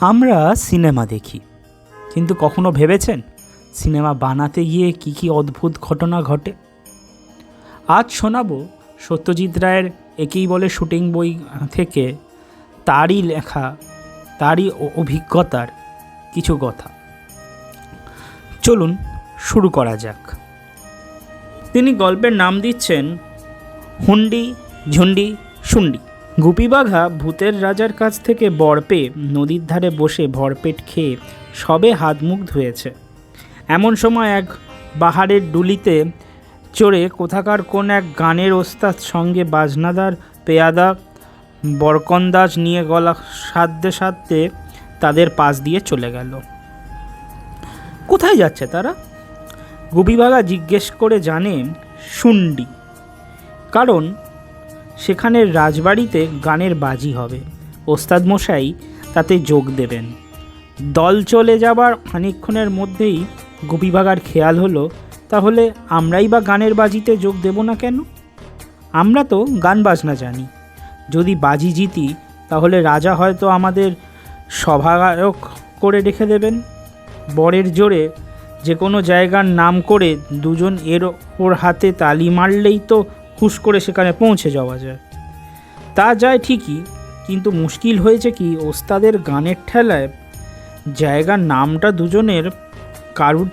আমরা সিনেমা দেখি। কিন্তু কখনো ভেবেছেন সিনেমা বানাতে গিয়ে কি কি অদ্ভুত ঘটনা ঘটে? আজ শোনাবো সত্যজিৎ রায়ের একেই বলে শুটিং বই থেকে তারই লেখা, তারই অভিজ্ঞতার কিছু কথা। চলুন শুরু করা যাক। তিনি গল্পের নাম দিচ্ছেন হুন্ডি ঝুন্ডি শুন্ডি। গুপিবাঘা ভূতের রাজার কাছ থেকে বর পেয়ে নদীর ধারে বসে ভরপেট খেয়ে সবে হাত মুখ ধুয়েছে। এমন সময় এক বাহারের ডুলিতে চড়ে কোথাকার কোন এক গানের ওস্তাদ সঙ্গে বাজনাদার পেয়াদা বরকন্দাজ নিয়ে গলা সাধ্যে সাধ্যে তাদের পাশ দিয়ে চলে গেল। কোথায় যাচ্ছে তারা? গুপিবাঘা জিজ্ঞেস করে জানে শুন্ডি। কারণ সেখানের রাজবাড়িতে গানের বাজি হবে। ওস্তাদ মশাই তাতে যোগ দেবেন। দল চলে যাবার খানিকক্ষণের মধ্যেই গোপীবাগার খেয়াল হলো, তাহলে আমরাই বা গানের বাজিতে যোগ দেব না কেন? আমরা তো গান বাজনা জানি। যদি বাজি জিতি, তাহলে রাজা হয়তো আমাদের সভাগায়ক করে রেখে দেবেন। বরের জোরে যে কোনো জায়গার নাম করে দুজন এর ওর হাতে তালি মারলেই তো হুশ করে সেখানে পৌঁছে যাওয়া যায়। তা যায় ঠিকই, কিন্তু মুশকিল হয়েছে কি, ওস্তাদের গানের ঠেলায় জায়গার নামটা দুজনের কারুর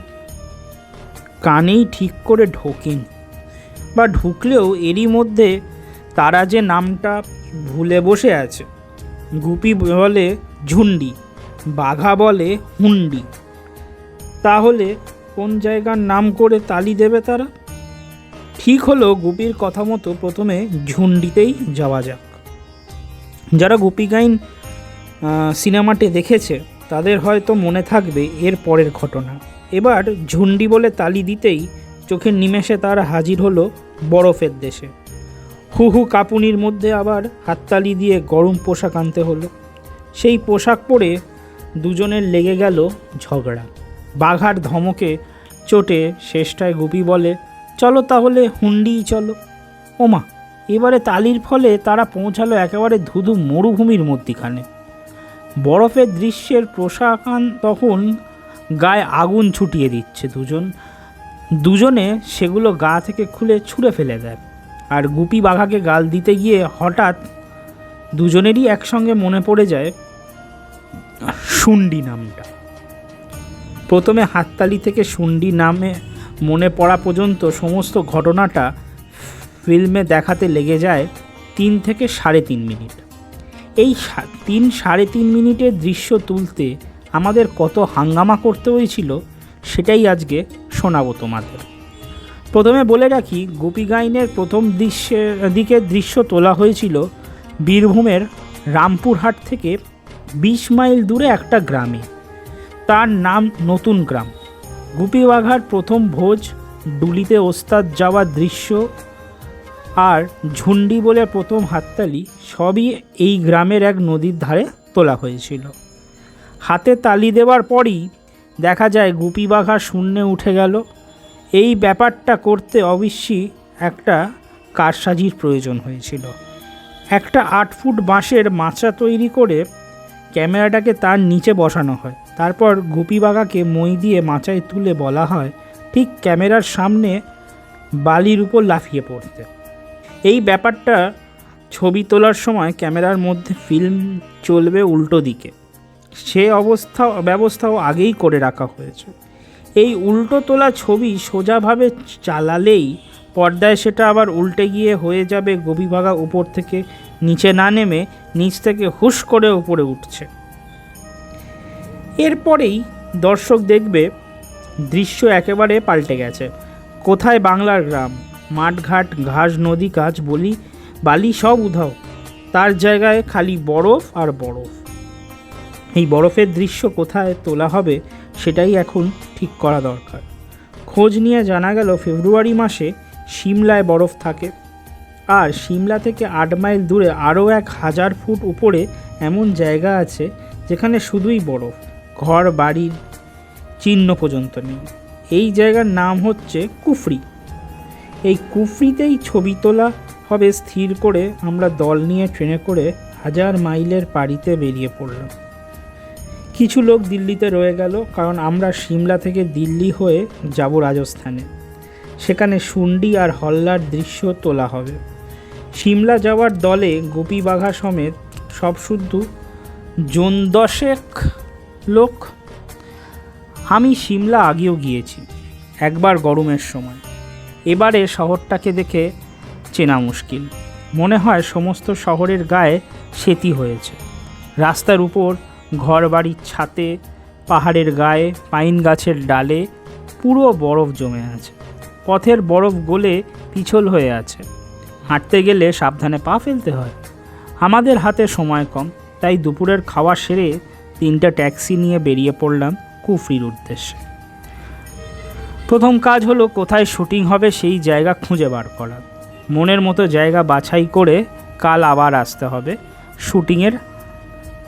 কানেই ঠিক করে ঢোকেন বা ঢুকলেও এরই মধ্যে তারা যে নামটা ভুলে বসে আছে। গুপি বলে ঝুন্ডি, বাঘা বলে হুন্ডি। তাহলে কোন জায়গার নাম করে তালি দেবে তারা? ঠিক হলো গুপির কথা মতো প্রথমে ঝুন্ডিতেই যাওয়া যাক। যারা গুপি গাইন সিনেমাটি দেখেছে, তাদের হয়তো মনে থাকবে এর পরের ঘটনা। এবার ঝুন্ডি বলে তালি দিতেই চোখের নিমেষে তারা হাজির হলো বরফের দেশে। হু হু কাপুনির মধ্যে আবার হাততালি দিয়ে গরম পোশাক আনতে হলো। সেই পোশাক পরে দুজনের লেগে গেল ঝগড়া। বাঘার ধমকে চোটে শেষটায় গুপি বলে চলো তাহলে হুন্ডিই চলো। ওমা, এবারে তালির ফলে তারা পৌঁছালো একেবারে ধুধু মরুভূমির মধ্যিখানে। বরফের দৃশ্যের প্রশাকান তখন গায়ে আগুন ছুটিয়ে দিচ্ছে দুজন। দুজনে সেগুলো গা থেকে খুলে ছুঁড়ে ফেলে দেয়। আর গুপি বাঘাকে গাল দিতে গিয়ে হঠাৎ দুজনেরই একসঙ্গে মনে পড়ে যায়, শুন্ডি নামটা। প্রথমে হাততালি থেকে শুন্ডি নামে মনে পড়া পর্যন্ত সমস্ত ঘটনাটা ফিল্মে দেখাতে লেগে যায় তিন থেকে সাড়ে তিন মিনিট। এই তিন সাড়ে তিন মিনিটের দৃশ্য তুলতে আমাদের কত হাঙ্গামা করতে হয়েছিল সেটাই আজকে শোনাবো তোমাদের। প্রথমে বলে রাখি, গোপী গাইনের প্রথম দৃশ্যের দিকের দৃশ্য তোলা হয়েছিল বীরভূমের রামপুরহাট থেকে বিশ মাইল দূরে একটা গ্রামে। তার নাম নতুন গ্রাম। গুপি বাঘার প্রথম ভোজ, ডুলিতে ওস্তাদ যাওয়ার দৃশ্য আর ঝুন্ডি বলে প্রথম হাততালি সবই এই গ্রামের এক নদীর ধারে তোলা হয়েছিল। হাতে তালি দেওয়ার পরই দেখা যায় গুপি বাঘা শূন্যে উঠে গেল। এই ব্যাপারটা করতে অবশ্যই একটা কারসাজির প্রয়োজন হয়েছিল। একটা আট ফুট বাঁশের মাচা তৈরি করে ক্যামেরাটাকে তার নিচে বসানো হয়। তারপর গুপি বাঘাকে মই দিয়ে মাচায় তুলে বলা হয়, ঠিক ক্যামেরার সামনে বালির উপর লাফিয়ে পড়তে। এই ব্যাপারটা ছবি তোলার সময় ক্যামেরার মধ্যে ফিল্ম চলবে উল্টো দিকে। সে অবস্থা, ব্যবস্থাও আগেই করে রাখা হয়েছে। এই উল্টো তোলা ছবি সোজাভাবে চালালেই পর্দায় সেটা আবার উল্টে গিয়ে হয়ে যাবে গভীরভাগা উপর থেকে, নিচে না নেমে, নিচ থেকে হুশ করে উপরে উঠছে। এরপরেই দর্শক দেখবে দৃশ্য একেবারে পাল্টে গেছে। কোথায় বাংলার গ্রাম? মাঠঘাট, ঘাস, নদী, গাছ, বলি, বালি সব উধাও। তার জায়গায় খালি বরফ আর বরফ। এই বরফের দৃশ্য কোথায় তোলা হবে সেটাই এখন ঠিক করা দরকার। খোঁজ নিয়ে জানা গেল, ফেব্রুয়ারি মাসে সিমলায় বরফ থাকে। আর সিমলা থেকে আট মাইল দূরে আরও এক হাজার ফুট উপরে এমন জায়গা আছে যেখানে শুধুই বরফ। ঘর বাড়ির চিহ্ন পর্যন্ত নেই। এই জায়গার নাম হচ্ছে কুফরি। এই কুফরিতেই ছবি তোলা হবে স্থির করে আমরা দল নিয়ে ট্রেনে করে হাজার মাইলের পাড়িতে বেরিয়ে পড়লাম। কিছু লোক দিল্লিতে রয়ে গেল, কারণ আমরা সিমলা থেকে দিল্লি হয়ে যাব রাজস্থানে। সেখানে সুন্ডি আর হল্লার দৃশ্য তোলা হবে। সিমলা যাওয়ার দলে গোপী বাঘা সমেত সব শুদ্ধ জোন দশেক লোক, আমি সিমলা আগেও গিয়েছি, একবার গরমের সময়। এবারে শহরটাকে দেখে চেনা মুশকিল। মনে হয় সমস্ত শহরের গায়ে সেতি হয়েছে। রাস্তার উপর ঘরবাড়ির ছাতে, পাহাড়ের গায়ে, পাইন গাছের ডালে পুরো বরফ জমে আছে। পথের বরফ গলে পিছল হয়ে আছে। হাঁটতে গেলে সাবধানে পা ফেলতে হয়। আমাদের হাতে সময় কম, তাই দুপুরের খাওয়া সেরে তিনটা ট্যাক্সি নিয়ে বেরিয়ে পড়লাম কুফরির উদ্দেশ্যে। প্রথম কাজ হলো কোথায় শুটিং হবে সেই জায়গা খুঁজে বার করা। মনের মতো জায়গা বাছাই করে কাল আবার আসতে হবে শুটিংয়ের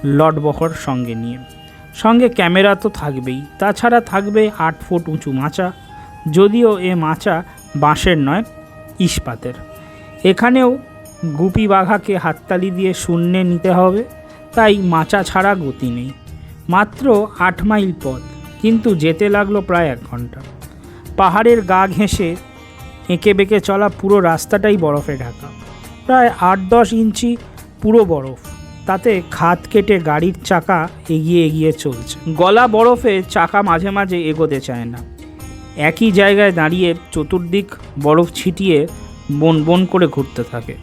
লটবহর সঙ্গে নিয়ে। সঙ্গে ক্যামেরা তো থাকবেই, তাছাড়া থাকবে আট ফুট উঁচু মাচা। যদিও এ মাচা বাঁশের নয়, ইস্পাতের। এখানেও গুপি বাঘাকে হাততালি দিয়ে শূন্যে নিতে হবে। তাই মাচা ছাড়া গতি নেই। মাত্র আট মাইল পথ, কিন্তু যেতে লাগল প্রায় এক ঘণ্টা পাহাড়ের গা ঘেঁষে এঁকে বেঁকে চলা পুরো রাস্তাটাই বরফে ঢাকা। প্রায় আট দশ ইঞ্চি পুরো বরফ। তাতে খাত কেটে গাড়ির চাকা এগিয়ে এগিয়ে চলছে। গলা বরফে, চাকা মাঝে মাঝে এগোতে চায় না। একই জায়গায় দাঁড়িয়ে চতুর্দিক বরফ ছিটিয়ে বন বন করে ঘুরতে থাকে।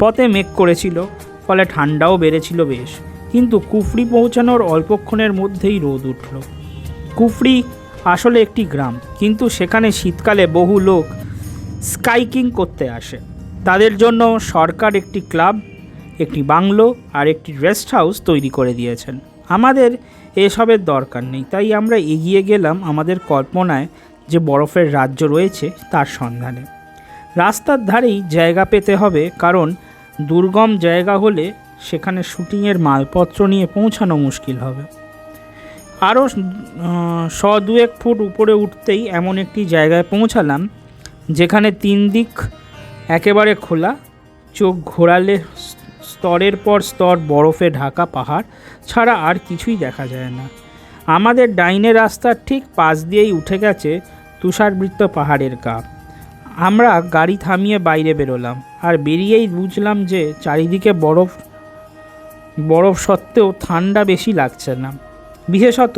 পথে মেঘ করেছিল ফলে ঠান্ডাও বেড়েছিল বেশ, কিন্তু কুফরি পৌঁছানোর অল্পক্ষণের মধ্যেই রোদ উঠল। কুফরি আসলে একটি গ্রাম, কিন্তু সেখানে শীতকালে বহু লোক স্কাইকিং করতে আসে। তাদের জন্য সরকার একটি ক্লাব, একটি বাংলো আর একটি রেস্ট হাউস তৈরি করে দিয়েছেন। আমাদের এসবের দরকার নেই, তাই আমরা এগিয়ে গেলাম আমাদের কল্পনায় যে বরফের রাজ্য রয়েছে তার সন্ধানে। রাস্তার ধারেই জায়গা পেতে হবে, কারণ দুর্গম জায়গা হলে সেখানে শুটিংয়ের মালপত্র নিয়ে পৌঁছানো মুশকিল হবে। আরও শ দুয়েক ফুট উপরে উঠতেই এমন একটি জায়গায় পৌঁছালাম, যেখানে তিন দিক একেবারে খোলা, চোখ ঘোরালে স্তরের পর স্তর বরফে ঢাকা পাহাড় ছাড়া আর কিছুই দেখা যায় না। আমাদের ডাইনে রাস্তার ঠিক পাশ দিয়েই উঠে গেছে তুষারবৃত্ত পাহাড়ের গা। আমরা গাড়ি থামিয়ে বাইরে বেরোলাম। আর বেরিয়েই বুঝলাম যে চারিদিকে বরফ বরফ সত্ত্বেও ঠান্ডা বেশি লাগছে না। বিশেষত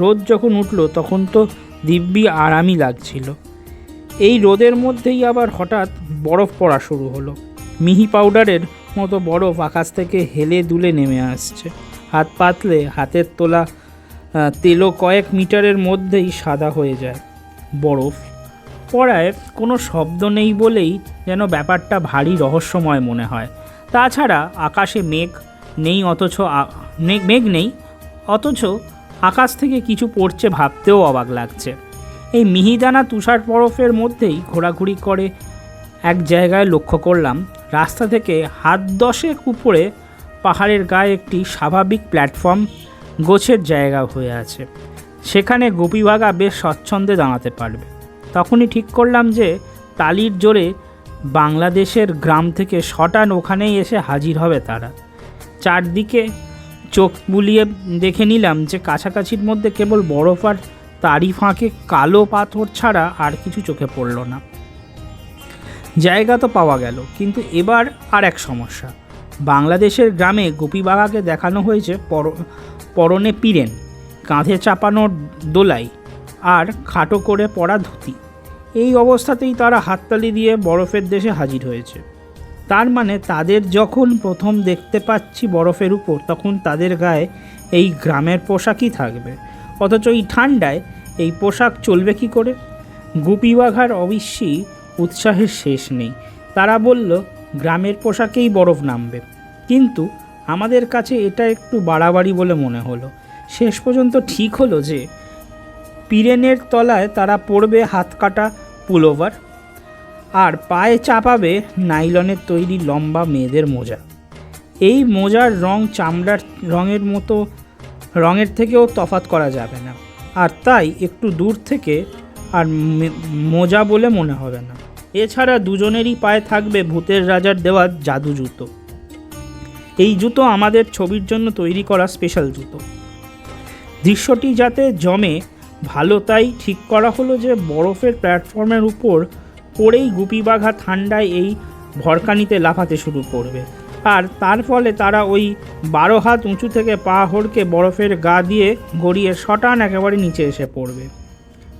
রোদ যখন উঠল তখন তো দিব্যি আরামই লাগছিল। এই রোদের মধ্যেই আবার হঠাৎ বরফ পড়া শুরু হলো। মিহি পাউডারের মতো বরফ আকাশ থেকে হেলে দুলে নেমে আসছে। হাত পাতলে হাতের তোলা তেলো কয়েক মিটারের মধ্যেই সাদা হয়ে যায়। বরফ পড়ায় কোনো শব্দ নেই বলেই যেন ব্যাপারটা ভারী রহস্যময় মনে হয়। তাছাড়া আকাশে মেঘ নেই অথচ মেঘ নেই, অথচ আকাশ থেকে কিছু পড়ছে ভাবতেও অবাক লাগছে। এই মিহিদানা তুষার বরফের মধ্যেই ঘোরাঘুরি করে এক জায়গায় লক্ষ্য করলাম, রাস্তা থেকে হাত দশেক উপরে পাহাড়ের গায়ে একটি স্বাভাবিক প্ল্যাটফর্ম গোছের জায়গা হয়ে আছে। সেখানে গোপীবাগা বেশ স্বচ্ছন্দে দাঁড়াতে পারবে। তখনই ঠিক করলাম যে তালির জোরে বাংলাদেশের গ্রাম থেকে শটান ওখানেই এসে হাজির হবে তারা। চারদিকে চোখ বুলিয়ে দেখে নিলাম যে কাছাকাছির মধ্যে কেবল বরফ আর তারই ফাঁকে কালো পাথর ছাড়া আর কিছু চোখে পড়ল না। জায়গা তো পাওয়া গেল, কিন্তু এবার আর এক সমস্যা। বাংলাদেশের গ্রামে গোপীবাগাকে দেখানো হয়েছে পর, পরনে পিরেন, কাঁধে চাপানো দোলাই আর খাটো করে পরা ধুতি। এই অবস্থাতেই তারা হাততালি দিয়ে বরফের দেশে হাজির হয়েছে। তার মানে তাদের যখন প্রথম দেখতে পাচ্ছি বরফের উপর, তখন তাদের গায়ে এই গ্রামের পোশাকই থাকবে। অথচ এই ঠান্ডায় এই পোশাক চলবে কি করে? গুপি বাঘার অবশ্যই উৎসাহের শেষ নেই। তারা বলল, গ্রামের পোশাকেই বরফ নামবে। কিন্তু আমাদের কাছে এটা একটু বাড়াবাড়ি বলে মনে হলো। শেষ পর্যন্ত ঠিক হলো যে পিরেনের তলায় তারা পরবে হাত কাটা পুলোভার আর পায়ে চাপাবে নাইলনের তৈরি লম্বা মেয়েদের মোজা। এই মোজার রং চামড়ার রঙের মতো, রঙের থেকেও তফাত করা যাবে না। আর তাই একটু দূর থেকে আর মোজা বলে মনে হবে না। এছাড়া দুজনেরই পায়ে থাকবে ভূতের রাজার দেওয়া জাদু জুতো। এই জুতো আমাদের ছবির জন্য তৈরি করা স্পেশাল জুতো। দৃশ্যটি যাতে জমে ভালো তাই ঠিক করা হলো যে বরফের প্ল্যাটফর্মের উপর পড়েই গুপি বাঘা ঠান্ডায় এই ভরকানিতে লাফাতে শুরু করবে। আর তার ফলে তারা ওই বারো হাত উঁচু থেকে পা হড়কে বরফের গা দিয়ে গড়িয়ে শটান একেবারে নিচে এসে পড়বে।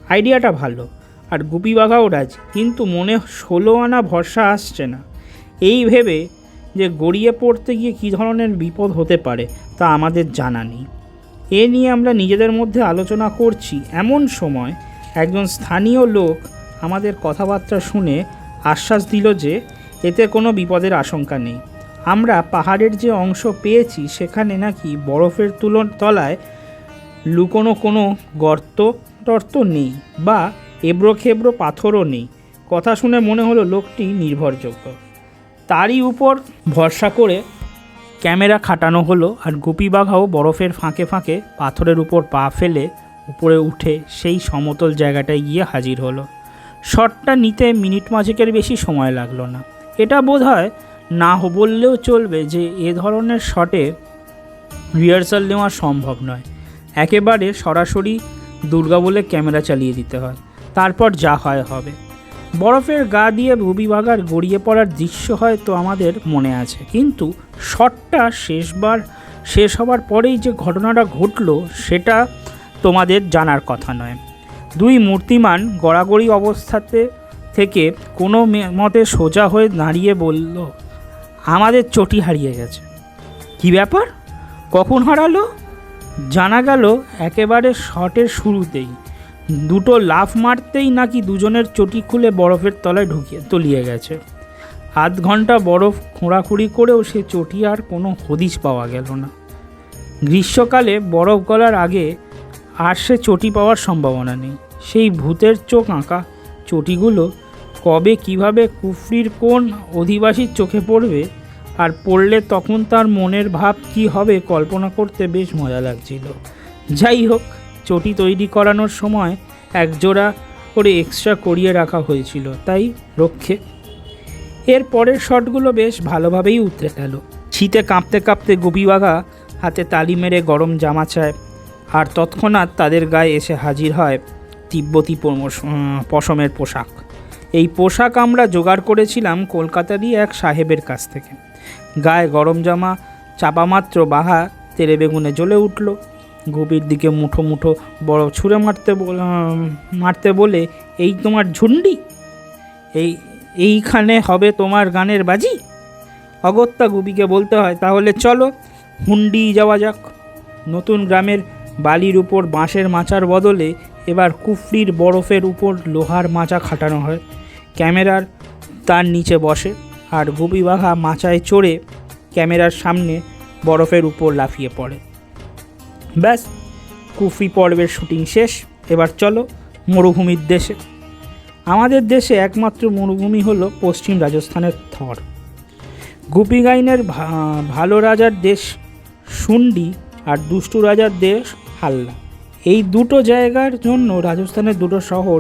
আইডিয়াটা ভালো, আর গুপি বাঘাও রাজি, কিন্তু মনে ষোলো আনা ভরসা আসছে না। এই ভেবে যে গড়িয়ে পড়তে গিয়ে কী ধরনের বিপদ হতে পারে তা আমাদের জানা নেই। এ নিয়ে আমরা নিজেদের মধ্যে আলোচনা করছি এমন সময় একজন স্থানীয় লোক আমাদের কথাবার্তা শুনে আশ্বাস দিল যে এতে কোনো বিপদের আশঙ্কা নেই। আমরা পাহাড়ের যে অংশ পেয়েছি সেখানে নাকি বরফের তুলন তলায় লুকোনো কোনো গর্ত টর্ত নেই বা এবড়ো খেবড়ো পাথরও নেই। কথা শুনে মনে হলো লোকটি নির্ভরযোগ্য। তারই উপর ভরসা করে ক্যামেরা খাটানো হলো আর গুপি বাঘাও বরফের ফাঁকে ফাঁকে পাথরের উপর পা ফেলে উপরে উঠে সেই সমতল জায়গাটায় গিয়ে হাজির হলো। শটটা নিতে মিনিট মাঝেকের বেশি সময় লাগল না। এটা বোধ হয় না বললেও চলবে যে এ ধরনের শটে রিহার্সাল নেওয়া সম্ভব নয়। একেবারে সরাসরি দুর্গা বলে ক্যামেরা চালিয়ে দিতে হয়। তারপর যা হয় হবে। বরফের গা দিয়ে রবিবাগার গড়িয়ে পড়ার দৃশ্য হয়তো আমাদের মনে আছে। কিন্তু শটটা শেষবার, শেষ হবার পরেই যে ঘটনাটা ঘটলো, সেটা তোমাদের জানার কথা নয়। দুই মূর্তিমান গড়াগড়ি অবস্থাতে থেকে কোনো মতে সোজা হয়ে দাঁড়িয়ে বলল, আমাদের চটি হারিয়ে গেছে। কি ব্যাপার? কখন হারালো? জানা গেল, একেবারে শটের শুরুতেই। দুটো লাফ মারতেই নাকি দুজনের চটি খুলে বরফের তলায় ঢুকিয়ে তলিয়ে গেছে। আধ ঘণ্টা বরফ খোঁড়াখুঁড়ি করেও সে চটি আর কোনো হদিশ পাওয়া গেল না। গ্রীষ্মকালে বরফ গলার আগে আর সে চটি পাওয়ার সম্ভাবনা নেই। সেই ভূতের চোখ আঁকা চটিগুলো কবে কীভাবে কুফরির কোন অধিবাসীর চোখে পড়বে আর পড়লে তখন তার মনের ভাব কি হবে কল্পনা করতে বেশ মজা লাগছিল। যাই হোক চটি তৈরি করানোর সময় এক জোড়া করে এক্সট্রা করিয়ে রাখা হয়েছিল, তাই রক্ষে। এর পরের শটগুলো বেশ ভালোভাবেই উতরে গেল। শীতে কাঁপতে কাঁপতে গুপিবাগা হাতে তালি মেরে গরম জামা চায়, আর তৎক্ষণাৎ তাদের গায়ে এসে হাজির হয় তিব্বতী পশমের পোশাক। এই পোশাক আমরা জোগাড় করেছিলাম কলকাতারই এক সাহেবের কাছ থেকে। গায়ে গরম জামা চাপা মাত্র বাহা তেলে বেগুনে জ্বলে উঠল। গভীর দিকে মুঠো মুঠো বড় ছুঁড়ে মারতে মারতে বলে, এই তোমার ঝুন্ডি? এই, এইখানে হবে তোমার গানের বাজি? অগত্যা গুবিকে বলতে হয়, তাহলে চলো, হুন্ডি যাওয়া যাক। নতুন গ্রামের বালির উপর বাঁশের মাচার বদলে এবার কুফরির বরফের উপর লোহার মাচা খাটানো হয়। ক্যামেরার তার নিচে বসে আর গুপি বাঘা মাচায় চড়ে ক্যামেরার সামনে বরফের উপর লাফিয়ে পড়ে। ব্যাস, কুফরি পর্বের শুটিং শেষ। এবার চলো মরুভূমির দেশে। আমাদের দেশে একমাত্র মরুভূমি হলো পশ্চিম রাজস্থানের থর। গুপি গাইনের ভালো রাজার দেশ সুন্ডি আর দুষ্টু রাজার দেশ হাল্লা। এই দুটো জায়গার জন্য রাজস্থানের দুটো শহর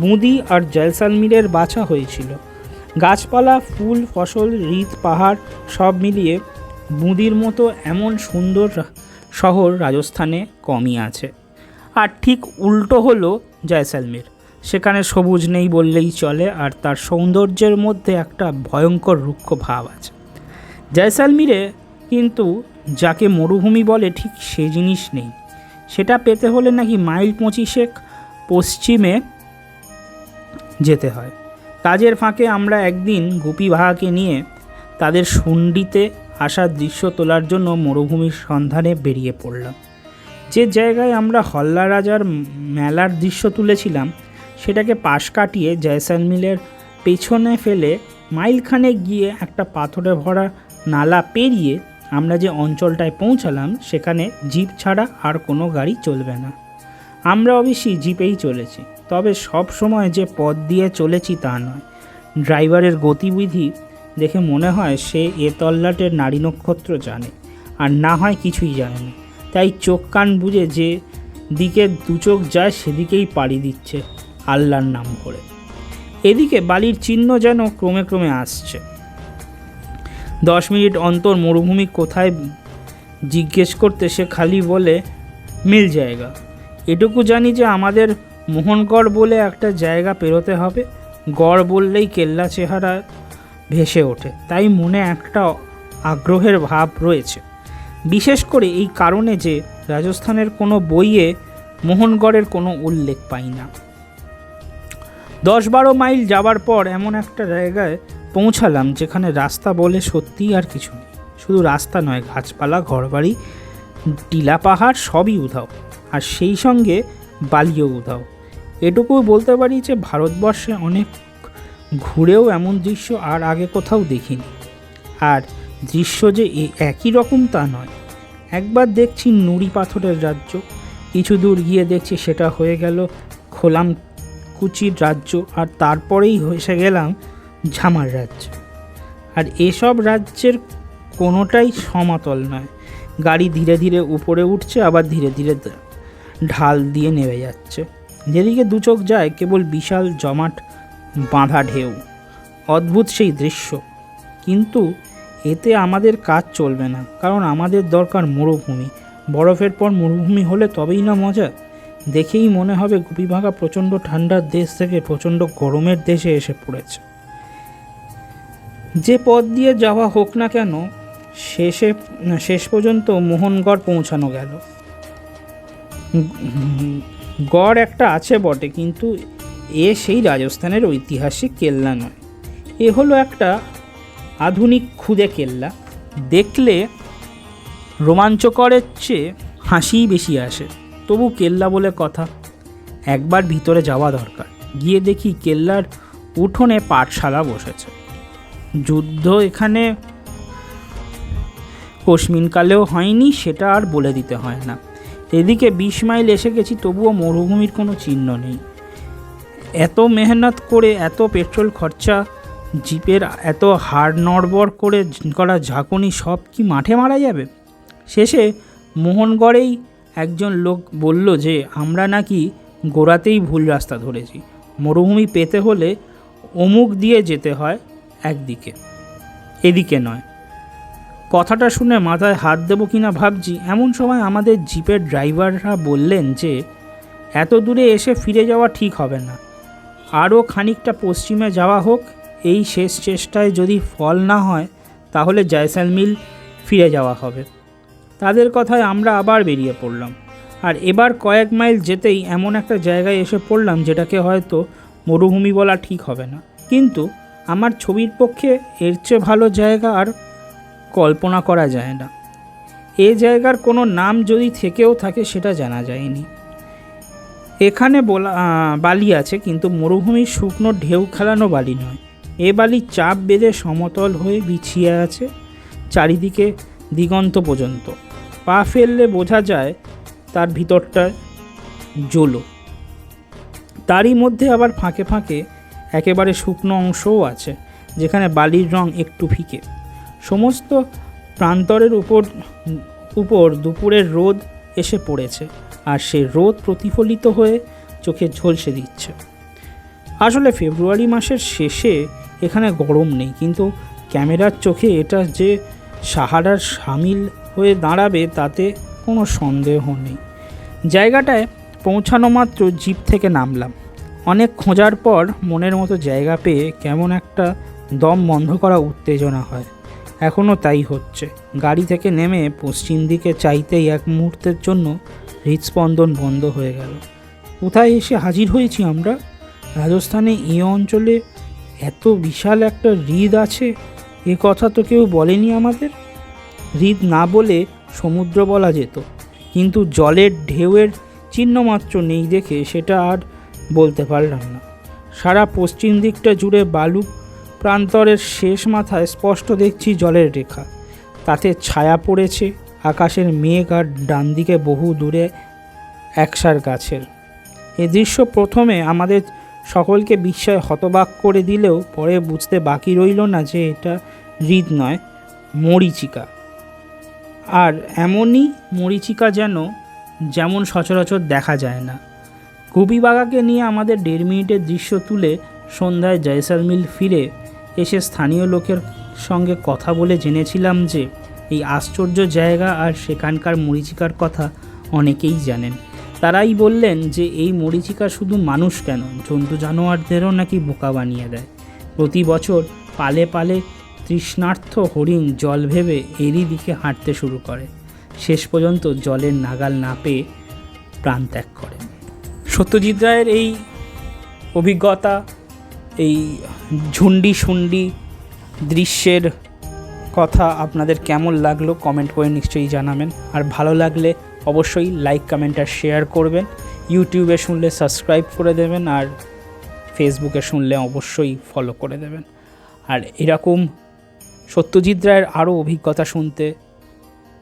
বুঁদি আর জয়সালমীরের বাছা হয়েছিল। গাছপালা, ফুল, ফসল হ্রদ পাহাড় সব মিলিয়ে বুঁদির মতো এমন সুন্দর শহর রাজস্থানে কমই আছে। আর ঠিক উল্টো হলো জয়সালমীর। সেখানে সবুজ নেই বললেই চলে, আর তার সৌন্দর্যের মধ্যে একটা ভয়ঙ্কর রুক্ষ ভাব আছে। জয়সালমীরে কিন্তু যাকে মরুভূমি বলে ঠিক সে জিনিস নেই। সেটা পেতে হলে নাকি মাইল পঁচিশেক পশ্চিমে যেতে হয়। কাজের ফাঁকে আমরা একদিন গুপি ভাগাকে নিয়ে তাদের সুন্ডিতে আসার দৃশ্য তোলার জন্য মরুভূমির সন্ধানে বেরিয়ে পড়লাম। যে জায়গায় আমরা হল্লা রাজার মেলার দৃশ্য তুলেছিলাম, সেটাকে পাশ কাটিয়ে জয়সালমিলের পেছনে ফেলে মাইলখানে গিয়ে একটা পাথরে ভরা নালা পেরিয়ে আমরা যে অঞ্চলটায় পৌঁছালাম, সেখানে জিপ ছাড়া আর কোনো গাড়ি চলবে না। আমরা অবশ্যই জিপেই চলেছি, তবে সব সময় যে পথ দিয়ে চলেছি তা নয়। ড্রাইভারের গতিবিধি দেখে মনে হয় সে এ তল্লাটের নারী নক্ষত্র জানে, আর না হয় কিছুই জানে না। তাই চোখ কান বুঝে যে দিকে দু চোখ যায় সেদিকেই পাড়ি দিচ্ছে আল্লাহর নাম করে। এদিকে বালির চিহ্ন যেন ক্রমে ক্রমে আসছে। দশ মিনিট অন্তর মরুভূমি কোথায় জিজ্ঞেস করতে সে খালি বলে, মিল জায়গা। এটুকু জানি যে আমাদের মোহনগড় বলে একটা জায়গা পেরোতে হবে। গড় বললেই কেল্লা চেহারা ভেসে ওঠে। তাই মনে একটা আগ্রহের ভাব রয়েছে। বিশেষ করে এই কারণে যে রাজস্থানের কোনো বইয়ে মোহনগড়ের কোনো উল্লেখ পাই না। দশ বারো মাইল যাবার পর এমন একটা জায়গায় পৌঁছালাম যেখানে রাস্তা বলে সত্যিই আর কিছু নেই। শুধু রাস্তা নয়, গাছপালা, ঘরবাড়ি, টিলা পাহাড় সবই উধাও। আর সেই সঙ্গে বালিও উধাও। এটুকু বলতে পারি যে ভারতবর্ষে অনেক ঘুরেও এমন দৃশ্য আর আগে কোথাও দেখিনি। আর দৃশ্য যে একই রকম তা নয়। একবার দেখছি নুড়ি পাথরের রাজ্য, কিছু দূর গিয়ে দেখছি সেটা হয়ে গেল খোলাম কুচির রাজ্য আর তারপরেই এসে গেলাম ঝামার রাজ্য। আর এসব রাজ্যের কোনোটাই সমতল নয়। গাড়ি ধীরে ধীরে উপরে উঠছে, আবার ধীরে ধীরে ঢাল দিয়ে নেমে যাচ্ছে। যেদিকে দু চোখ যায়, কেবল বিশাল জমাট বাঁধা ঢেউ। অদ্ভুত সেই দৃশ্য। কিন্তু এতে আমাদের কাজ চলবে না, কারণ আমাদের দরকার মরুভূমি। বরফের পর মরুভূমি হলে তবেই না মজা। দেখেই মনে হবে গুপিভাঙা প্রচণ্ড ঠান্ডার দেশ থেকে প্রচণ্ড গরমের দেশে এসে পড়েছে। যে পথ দিয়ে যাওয়া হোক না কেন, শেষে, শেষ পর্যন্ত মোহনগড় পৌঁছানো গেল। গড় একটা আছে বটে, কিন্তু এ সেই রাজস্থানের ঐতিহাসিক কেল্লা নয়। এ হলো একটা আধুনিক খুদে কেল্লা। দেখলে রোমাঞ্চকরের চেয়ে হাসিই বেশি আসে। তবু কেল্লা বলে কথা, একবার ভিতরে যাওয়া দরকার। গিয়ে দেখি কেল্লার উঠোনে পাঠশালা বসেছে। যুদ্ধ এখানে কশ্মিনকালেও হয়নি, সেটা আর বলে দিতে হয় না। এদিকে বিশ মাইল এসে গেছি, তবুও মরুভূমির কোনো চিহ্ন নেই। এত মেহনত করে, এত পেট্রোল খরচা, জিপের এত হাড় নড়বড় করে করা ঝাঁকুনি সব কি মাঠে মারা যাবে? শেষে মোহনগড়েই একজন লোক বলল যে, আমরা নাকি গোড়াতেই ভুল রাস্তা ধরেছি। মরুভূমি পেতে হলে অমুক দিয়ে যেতে হয় একদিকে, এদিকে নয়। কথাটা শুনে মাথায় হাত দেবো কিনা ভাবছি। এমন সময় আমাদের জিপের ড্রাইভাররা বললেন যে, এত দূরে এসে ফিরে যাওয়া ঠিক হবে না। আরও খানিকটা পশ্চিমে যাওয়া হোক, এই শেষ চেষ্টায় যদি ফল না হয়, তাহলে জয়সালমিল ফিরে যাওয়া হবে। তাদের কথায় আমরা আবার বেরিয়ে পড়লাম। আর এবার কয়েক মাইল যেতেই এমন একটা জায়গায় এসে পড়লাম যেটাকে হয়তো মরুভূমি বলা ঠিক হবে না। কিন্তু আমার ছবির পক্ষে এর চেয়ে ভালো জায়গা আর কল্পনা করা যায় না। এ জায়গার কোনো নাম যদি থেকেও থাকে সেটা জানা যায়নি। এখানে বলা আছে, কিন্তু মরুভূমির শুকনো ঢেউ খেলানো বালি নয়। এ বালি চাপ বেঁধে সমতল হয়ে বিছিয়ে আছে, চারিদিকে দিগন্ত পর্যন্ত। পা ফেললে বোঝা যায় তার ভিতরটা জলো। তারই মধ্যে আবার ফাঁকে ফাঁকে একেবারে শুকনো অংশও আছে, যেখানে বালির রং একটু ফিকে। সমস্ত প্রান্তরের উপর উপর দুপুরের রোদ এসে পড়েছে। আর সে রোদ প্রতিফলিত হয়ে চোখে ঝলসে দিচ্ছে। আসলে ফেব্রুয়ারি মাসের শেষে এখানে গরম নেই, কিন্তু ক্যামেরার চোখে এটা যে সাহারার সামিল হয়ে দাঁড়াবে তাতে কোনো সন্দেহ নেই। জায়গাটায় পৌঁছানো মাত্র জিপ থেকে নামলাম। অনেক খোঁজার পর মনের মতো জায়গা পেয়ে কেমন একটা দম বন্ধ করা উত্তেজনা হয়। এখনও তাই হচ্ছে। গাড়ি থেকে নেমে পশ্চিম দিকে চাইতেই এক মুহূর্তের জন্য হৃদস্পন্দন বন্ধ হয়ে গেল। কোথায় এসে হাজির হয়েছি আমরা? রাজস্থানে এই অঞ্চলে এত বিশাল একটা হৃদ আছে, এ কথা তো কেউ বলেনি আমাদের? হৃদ না বলে সমুদ্র বলা যেত, কিন্তু জলের ঢেউয়ের চিহ্নমাত্র নেই দেখে সেটা আর বলতে পারলাম না। সারা পশ্চিম দিকটা জুড়ে বালু প্রান্তরের শেষ মাথায় স্পষ্ট দেখছি জলের রেখা। তাতে ছায়া পড়েছে আকাশের মেঘ আর ডান দিকে বহু দূরে একসার গাছের। এ দৃশ্য প্রথমে আমাদের সকলকে বিস্ময় হতবাক করে দিলেও পরে বুঝতে বাকি রইল না যে এটা হৃদ নয়, মরিচিকা। আর এমনই মরিচিকা যেন, যেমন সচরাচর দেখা যায় না। কবিবাগাকে নিয়ে আমাদের দেড় মিনিটের দৃশ্য তুলে সন্ধ্যায় জয়সালমিল ফিরে এসে স্থানীয় লোকের সঙ্গে কথা বলে জেনেছিলাম যে এই আশ্চর্য জায়গা আর সেখানকার মরিচিকার কথা অনেকেই জানেন। তারাই বললেন যে এই মরিচিকা শুধু মানুষ কেন, জন্তু জানোয়ারদেরও নাকি বোকা বানিয়ে দেয়। প্রতি বছর পালে পালে তৃষ্ণার্থ হরিণ জল ভেবে এরই দিকে হাঁটতে শুরু করে। শেষ পর্যন্ত জলের নাগাল না পেয়ে প্রাণ ত্যাগ করে। সত্যজিৎ রায়ের এই অভিজ্ঞতা, এই ঝুন্ডি শুন্ডি দৃশ্যের কথা আপনাদের কেমন লাগল কমেন্ট করে নিশ্চয়ই জানাবেন। আর ভালো লাগলে অবশ্যই লাইক কমেন্ট আর শেয়ার করবেন। ইউটিউবে শুনলে সাবস্ক্রাইব করে দেবেন আর ফেসবুকে শুনলে অবশ্যই ফলো করে দেবেন। আর এরকম সত্যজিৎ রায়ের আরও অভিজ্ঞতা শুনতে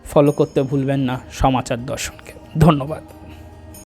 ফলো করতে ভুলবেন না সমাচার দর্শনকে। ধন্যবাদ।